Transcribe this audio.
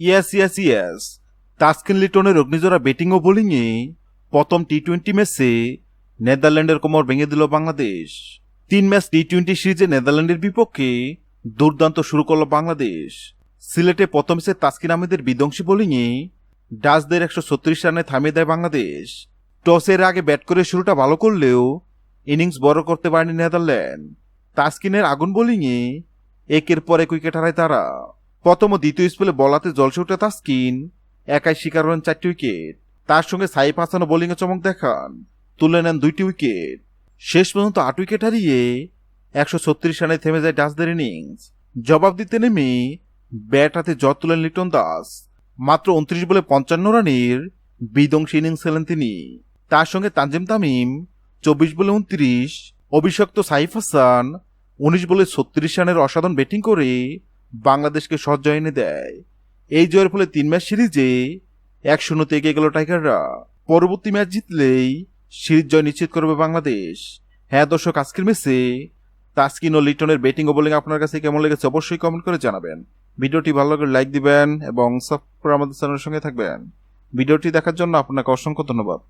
ইয়াস ইয়াস ইয়াস তাস্কিন লিটনের অগ্নিজোড়া ব্যাটিং ও বোলিংয়ে প্রথম টি টোয়েন্টি ম্যাচে নেদারল্যান্ডের কোমর ভেঙে দিল বাংলাদেশ তিন ম্যাচ টি টোয়েন্টি সিরিজে নেদারল্যান্ডের বিপক্ষে দুর্দান্ত শুরু করল বাংলাদেশ সিলেটে প্রথম ম্যাচে তাস্কিন আহমেদের বিধ্বংসী বোলিংয়ে ডাচদের একশো ছত্রিশ রানে থামিয়ে দেয় বাংলাদেশ টসের আগে ব্যাট করে শুরুটা ভালো করলেও ইনিংস বড় করতে পারেনি নেদারল্যান্ড তাস্কিনের আগুন বোলিংয়ে একের পর এক উইকেট হারায় তারা। প্রথম ও দ্বিতীয় স্পেলে বলাতে জলসে উঠে তাস্কিন একাই শিকার হন চারটি উইকেট। তার সঙ্গে সাইফ হাসানও বোলিংয়ে চমক দেখান। তুলে নেন দুইটি উইকেট। শেষ পর্যন্ত আট উইকেট হারিয়ে একশো ছত্রিশ রানে থেমে যায় ডাচদের ইনিংস। জবাব দিতে নেমে ব্যাট হাতে জট তুলেন লিটন দাস। মাত্র উনত্রিশ বলে পঞ্চান্ন রানের বিধ্বংসী ইনিংস খেলেন তিনি। তার সঙ্গে তানজিম তামিম চব্বিশ বলে উনত্রিশ, অভিষক্ত সাইফ হাসান উনিশ বলে ছত্রিশ রানের অসাধারণ ব্যাটিং করে বাংলাদেশকে সহজ জয় এনে দেয়। এই জয়ের ফলে তিন ম্যাচ সিরিজে এক শূন্যতে এগিয়ে গেল টাইগাররা। পরবর্তী ম্যাচ জিতলেই সিরিজ জয় নিশ্চিত করবে বাংলাদেশ। হ্যাঁ দর্শক, আজকের ম্যাচে তাস্কিন ও লিটনের ব্যাটিং ও বোলিং আপনার কাছে কেমন লেগেছে অবশ্যই কমেন্ট করে জানাবেন। ভিডিওটি ভালো লাগলে লাইক দিবেন এবং সাবস্ক্রাইব আমাদের চ্যানেলের সঙ্গে থাকবেন। ভিডিওটি দেখার জন্য আপনাকে অসংখ্য ধন্যবাদ।